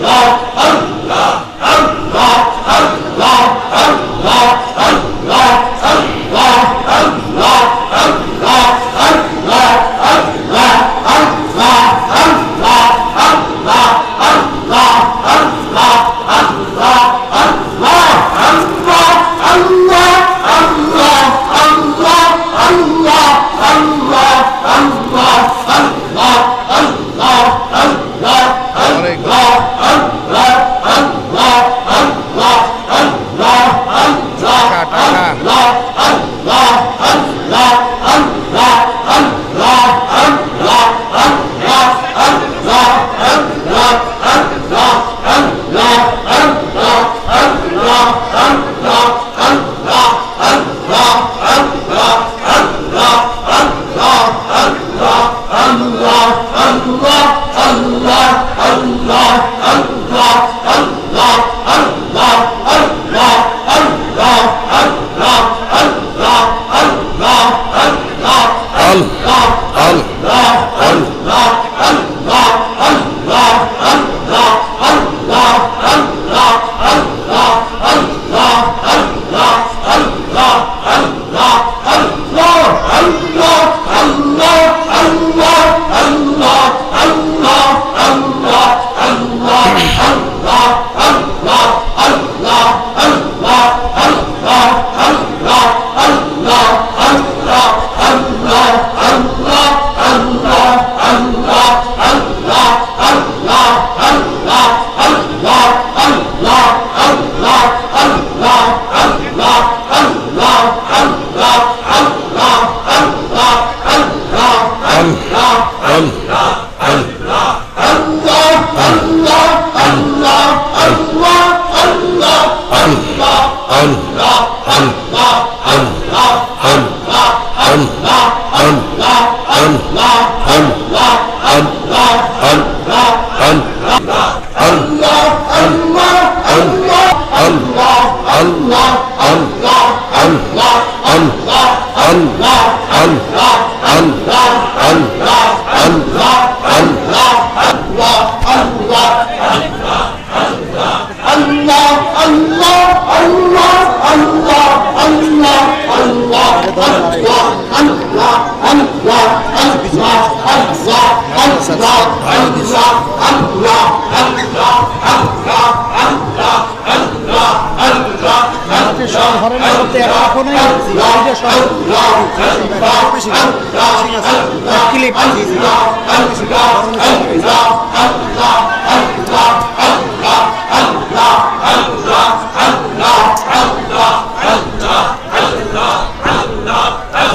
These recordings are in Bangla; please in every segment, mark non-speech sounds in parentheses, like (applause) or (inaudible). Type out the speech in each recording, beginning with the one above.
Lá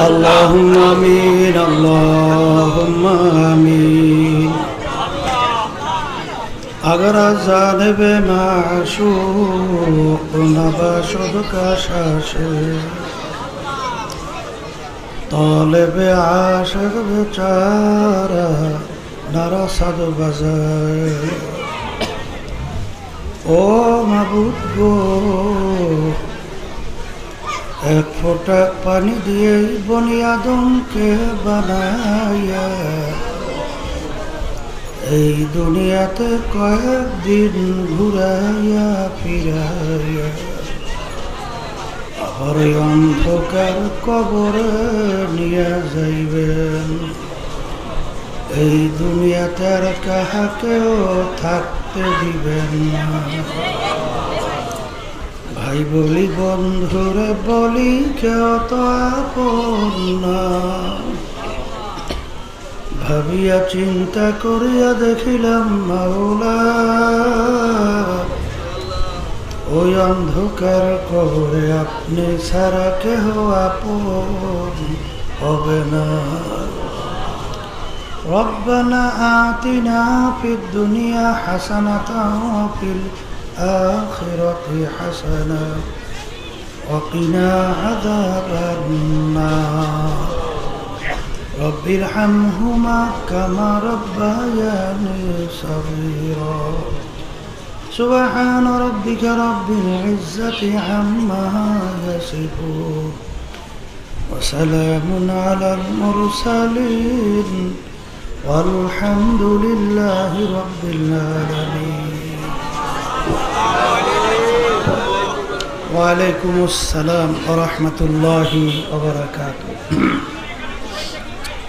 اللهم آمين اللهم اگر جانب معشوق نباشد کشاشه طالب عاشق বেচারা নারাসাদ বাজায় ও মাবুদ গো এক ফোঁটা পানি দিয়ে বনি আদমকে বানাইয়া এই দুনিয়াতে কয়েকদিন ঘুরাইয়া ফিরাইয়া, আবার অন্ধকার কবরে নিয়ে যাইবেন। এই দুনিয়াতে আর কাহাকেও থাকতে দিবেন না। ভাই বলি, বন্ধুরে বলি, কেউ তো আপন না। ভাবিয়া চিন্তা করিয়া দেখিলাম মাওলা ওই অন্ধকার কবরে আপনি ছাড়া কেহ আপন হবে না ربنا آتنا في الدنيا حسنة وفي الآخرة حسنة وقنا عذاب النار رب ارحمهما كما ربياني صغيرا. سبحان ربك رب العزة عما يصفون. وسلام على المرسلين. والحمد لله رب العالمين. وعليكم السلام ورحمة الله وبركاته.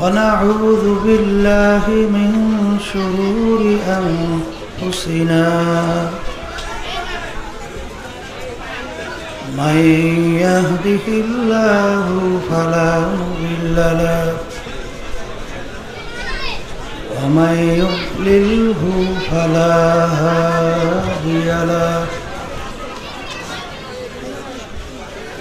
ونعوذ بالله من شرور أنفسنا من يهده الله فلا مضل له ومن يضلله فلا هادي له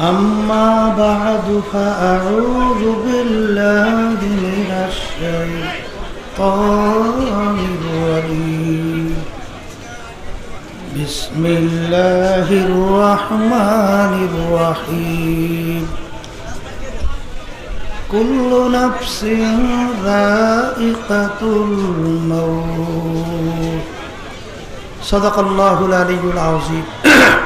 أما بعد فأعوذ بالله من الشيطان الرجيم. بسم الله الرحمن الرحيم. كل نفس ذائقة الموت. صدق الله العلي العظيم. (clears throat)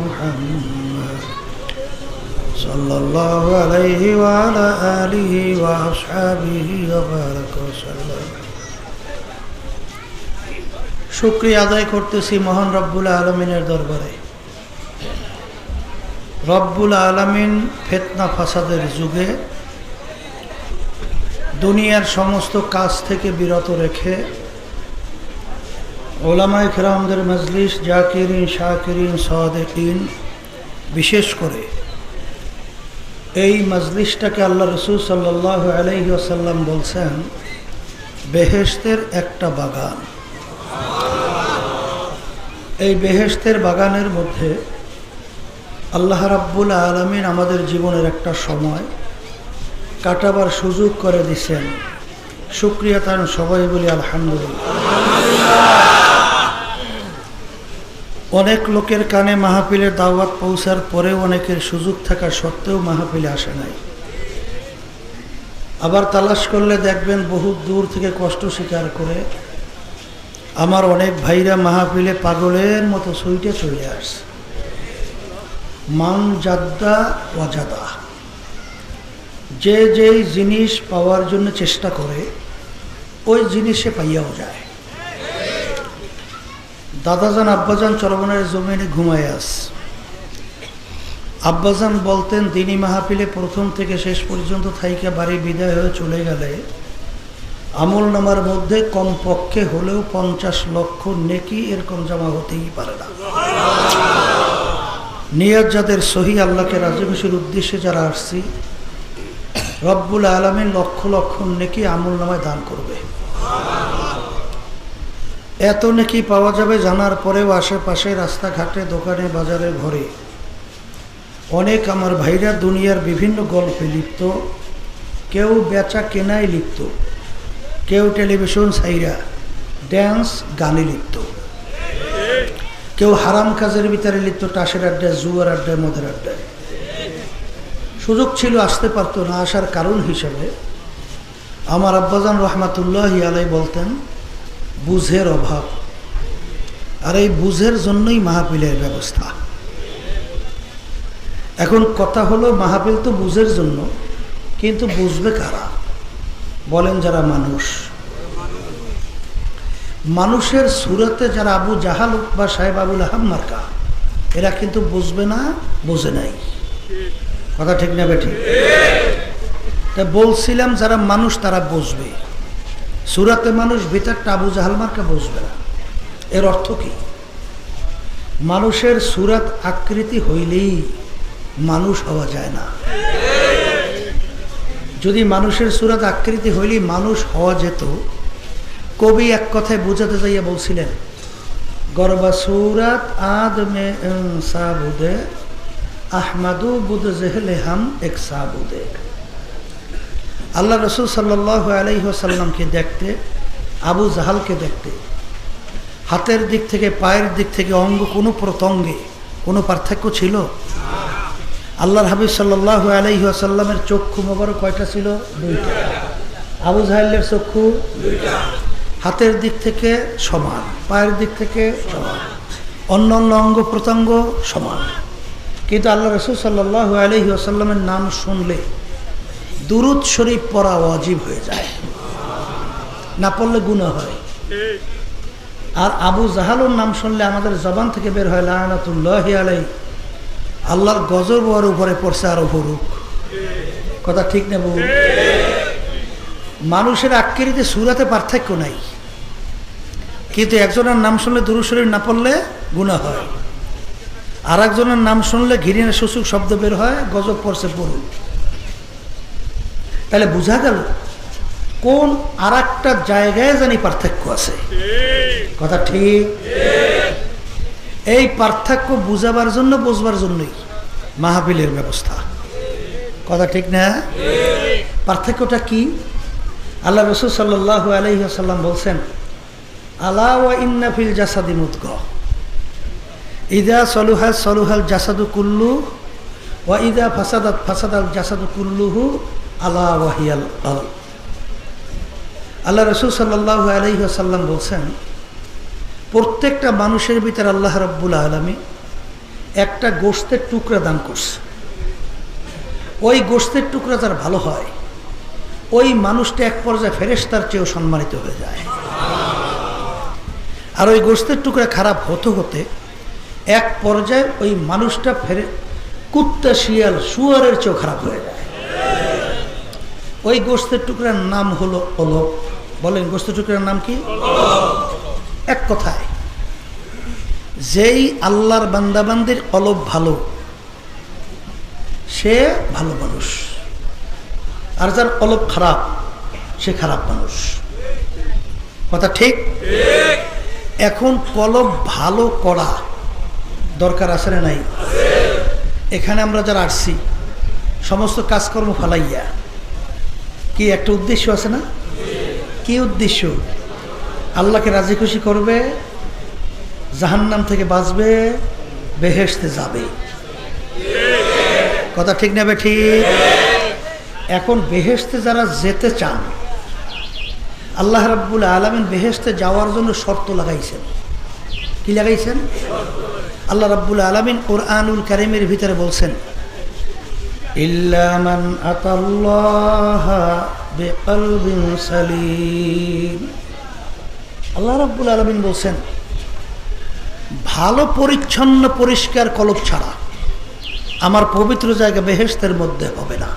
صلى الله عليه وعلى آله وأصحابه وبارك وسلم শুক্রিয়া আদায় করতেছি মহান রব্বুল আলমিনের দরবারে রব্বুল আলমিন ফেতনা ফাসাদের যুগে দুনিয়ার সমস্ত কাজ থেকে বিরত রেখে ওলামায় খেরামদের মজলিস জাকিরিন শাকিরিন সহদিন বিশেষ করে এই মজলিসটাকে আল্লাহ রসুল সাল্লাহ আলহি আসাল্লাম বলছেন বেহেস্তের একটা বাগান। এই বেহেস্তের বাগানের মধ্যে আল্লাহ রাব্বুল আলমিন আমাদের জীবনের একটা সময় কাটাবার সুযোগ করে দিছেন। সুক্রিয়া তার সবাই বলি আলহামদুলিল্লাহ। অনেক লোকের কানে মাহফিলের দাওয়াত পৌঁছার পরেও অনেকের সুযোগ থাকা সত্ত্বেও মাহফিলে আসে নাই। আবার তালাশ করলে দেখবেন বহু দূর থেকে কষ্ট স্বীকার করে আমার অনেক ভাইরা মাহফিলে পাগলের মতো সুইটে চলে আসে মান জাদ্দা ওয়াজাদা যে যেই জিনিস পাওয়ার জন্য চেষ্টা করে, ওই জিনিসে পাইয়াও যায়। দাদাজান আব্বাজান চরমনের জমিনে ঘুমায় আস আব্বাজান বলতেন, দিনী মাহফিলে প্রথম থেকে শেষ পর্যন্ত থাইকে বাড়ি বিদায় হয়ে চলে গেলে আমল নামার মধ্যে কমপক্ষে হলেও পঞ্চাশ লক্ষ নেকি এরকম জমা হতেই পারে না। নিয়াজ যাদের সহি আল্লাহকে রাজি উদ্দেশ্যে যারা আসছি, রব্বুল আলমের লক্ষ লক্ষ নেকি আমল নামায় দান করবে। এত নাকি পাওয়া যাবে জানার পরেও আশেপাশে রাস্তাঘাটে, দোকানে, বাজারে, ঘরে। অনেক আমার ভাইরা দুনিয়ার বিভিন্ন গল্পে লিপ্ত। কেউ বেচা কেনায় লিপ্ত। কেউ টেলিভিশন সাইরা ড্যান্স গানে লিপ্ত। কেউ হারাম কাজের ভিতরে লিপ্ত, টাসের আড্ডায়, জুয়ার আড্ডায়, মদের আড্ডায়। সুযোগ ছিল, আসতে পারতো না আসার কারণ হিসেবে। আমার আব্বাজান রহমাতুল্লাহ আলাই বলতেন বুঝের অভাব। আর এই বুঝের জন্যই মাহফিলের ব্যবস্থা। এখন কথা হলো, মাহফিল তো বুঝের জন্য, কিন্তু বুঝবে কারা? বলেন যারা মানুষ। মানুষের সুরতে যারা আবু জাহাল বা সাহেব, আবুল মার্কা, এরা কিন্তু বুঝবে না, বোঝে নাই। কথা ঠিক না বেঠিক? তা বলছিলাম, যারা মানুষ তারা বুঝবে। সুরাতে মানুষ ভিতরটা আবু জাহাল মার্কা বুঝবে না। এর অর্থ কি? মানুষের সুরাত আকৃতি হইলেই মানুষ হওয়া যায় না। যদি মানুষের সুরাত আকৃতি হইলেই মানুষ হওয়া যেত, কবি এক কথায় বোঝাতে যাইয়া বলছিলেন, গরবা সুরাত আদ মে সাবুদে আহমাদু বুদ জেহলে হাম এক সাবুদে। আল্লাহ রসুল সাল্লাহ আলাইসাল্লামকে দেখতে, আবু জাহালকে দেখতে, হাতের দিক থেকে, পায়ের দিক থেকে অঙ্গ কোনো প্রতঙ্গে কোনো পার্থক্য ছিল? আল্লাহর হাবিব সাল্লাহ আলাইসাল্লামের চক্ষু মোবারক কয়টা ছিল? দুইটা। আবু জাহালের চক্ষু হাতের দিক থেকে সমান, পায়ের দিক থেকে সমান অন্য অন্য অঙ্গ প্রত্যঙ্গ সমান। কিন্তু আল্লাহ রসুল সাল্লাহ আলহি নাম শুনলে দুরুদ শরীফ পড়া অজীব হয়ে যায়। না পড়লে গুণা হয়। আর আবু জাহালুর নাম শুনলে আমাদের জবান থেকে বের হয় লাহানাতুল্লাহ আলাই আল্লাহর গজব ওর উপরে পড়ছে আরও ভরুক কথা ঠিক নেব মানুষের আকৃতিতে সুরাতে পার্থক্য নাই। কিন্তু একজনের নাম শুনলে দুরু শরীর না পড়লে গুণা হয়। আর একজনের নাম শুনলে ঘিরিনা শুশুক শব্দ বের হয়, গজব পড়ছে পড়ুক তাহলে বোঝা গেল কোন আর একটা জায়গায় জানি পার্থক্য আছে। কথা ঠিক? এই পার্থক্য বুঝাবার জন্য, বুঝবার জন্যই মাহাবিলের ব্যবস্থা। কথা ঠিক না? পার্থক্যটা কি? আল্লাহ রসুল সাল্লাহ আলহিহাসাল্লাম বলছেন, আলা ওয়া ইন্নাফিল জাসাদি মুদগ। ইদা সলুহাল সলুহাল জাসাদু কুল্লু ওয়া ইদা ফাসাদাত, ফাসাদাল জাসাদু কুল্লুহু আল্লাহ রসুল সাল্লাহ আলহিহাসাল্লাম বলছেন, প্রত্যেকটা মানুষের ভিতরে আল্লাহ রব্বুল আলমী একটা গোস্তের টুকরা দান করছে। ওই গোস্তের টুকরা তার ভালো হয়, ওই মানুষটা এক পর্যায়ে ফেরেস্তার চেয়েও সম্মানিত হয়ে যায়। আর ওই গোস্তের টুকরা খারাপ হতে হতে এক পর্যায়ে ওই মানুষটা ফেরে কুত্তা, শিয়াল, শুয়ারের চেয়েও খারাপ হয়ে যায়। ওই গোস্তের টুকরার নাম হলো অলোক। বলেন গোস্তের টুকরার নাম কি? এক কথায়, যেই আল্লাহর বান্দাবান্দির অলপ ভালো, সে ভালো মানুষ। আর যার অলপ খারাপ, সে খারাপ মানুষ। কথা ঠিক? এখন কলব ভালো করা দরকার আছে নাই? এখানে আমরা যারা আসছি, সমস্ত কাজকর্ম ফালাইয়া কি একটা উদ্দেশ্য আছে না? কি উদ্দেশ্য? আল্লাহকে রাজি খুশি করবে, জাহান্নাম থেকে বাঁচবে বেহেসতে যাবে। কথা ঠিক নেবে ঠিক? এখন বেহেসতে যারা যেতে চান, আল্লাহ রাব্বুল আলমিন বেহেসতে যাওয়ার জন্য শর্ত লাগাইছেন। কি লাগাইছেন? আল্লাহ রাব্বুল আলমিন কোরআনুল কারিমের ভিতরে বলছেন ইল্লামান الله بقلب سليم. আল্লাহ রাব্বুল আলমিন বলছেন, ভালো, পরিচ্ছন্ন, পরিষ্কার কলব ছাড়া আমার পবিত্র জায়গা বেহেস্তের মধ্যে হবে না।